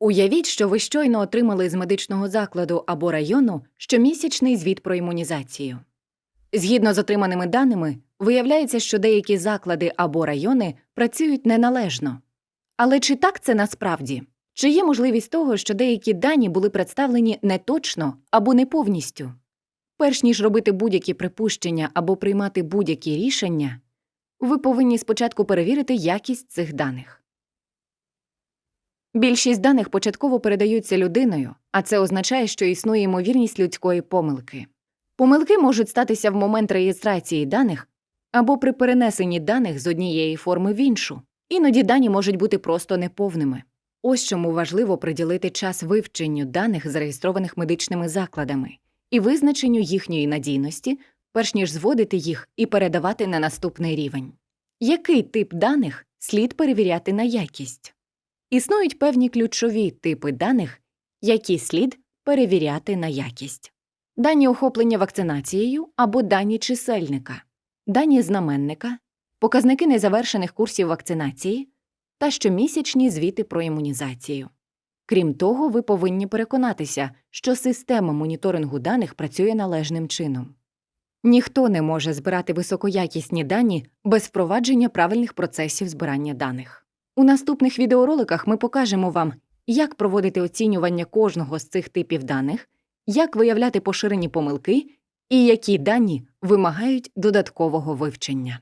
Уявіть, що ви щойно отримали з медичного закладу або району щомісячний звіт про імунізацію. Згідно з отриманими даними, виявляється, що деякі заклади або райони працюють неналежно. Але чи так це насправді? Чи є можливість того, що деякі дані були представлені неточно або не повністю? Перш ніж робити будь-які припущення або приймати будь-які рішення, ви повинні спочатку перевірити якість цих даних. Більшість даних початково передаються людиною, а це означає, що існує ймовірність людської помилки. Помилки можуть статися в момент реєстрації даних або при перенесенні даних з однієї форми в іншу. Іноді дані можуть бути просто неповними. Ось чому важливо приділити час вивченню даних, зареєстрованих медичними закладами, і визначенню їхньої надійності, перш ніж зводити їх і передавати на наступний рівень. Який тип даних слід перевіряти на якість? Існують певні ключові типи даних, які слід перевіряти на якість. Дані охоплення вакцинацією або дані чисельника, дані знаменника, показники незавершених курсів вакцинації та щомісячні звіти про імунізацію. Крім того, ви повинні переконатися, що система моніторингу даних працює належним чином. Ніхто не може збирати високоякісні дані без впровадження правильних процесів збирання даних. У наступних відеороликах ми покажемо вам, як проводити оцінювання кожного з цих типів даних, як виявляти поширені помилки і які дані вимагають додаткового вивчення.